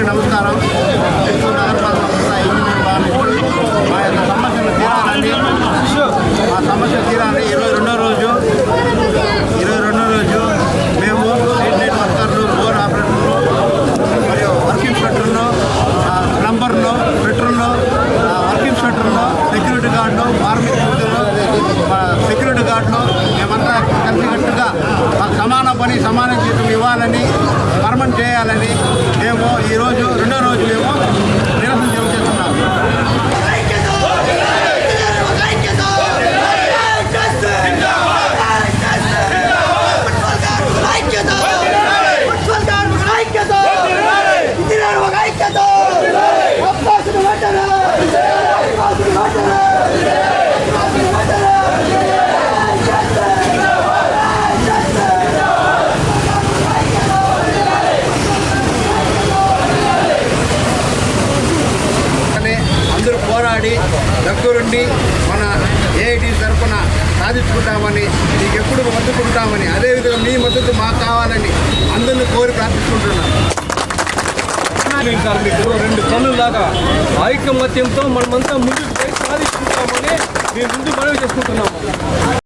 అందరికీ నమస్కారం. చిత్తూరు నగరపాలక సంస్థ ఇంజనీర్ బాలమిత్రులు మా యొక్క సమస్యలు తీరాలని మా సమస్య తీరాలని ఇరవై రెండో రోజు. ఇరవై రెండో రోజు మేము స్ట్రీట్ లైట్ వర్కర్లు బోర్ ఆపరేటర్లు మరియు వర్కింగ్ ఇన్స్పెక్టర్లు ఆ, ప్లంబర్లు ఫిట్టర్లు ఆ, వర్క్ సెక్యూరిటీ గార్డులు ఫార్మింగ్ సెక్యూరిటీ గార్డులు మేమంతా కలిసికట్టుగా మాకు సమాన పని సమాన జీతం ఇవ్వాలని పర్మనెంట్ చేయాలని మేము ఈరోజు రెండో పోరాడి దగ్గరుండి మన ఏఐటి తరఫున సాధించుకుంటామని మీకు ఎప్పుడు మద్దతుంటామని అదేవిధంగా మీ మద్దతు మాకు కావాలని అందరిని కోరి ప్రార్థించుకుంటున్నాను మీకు రెండు దాకా ఐకమత్యంతో మనమంతా ముందుకు పోయి సాధించుకుంటామని మేము ముందు మనవి చేసుకుంటున్నాము.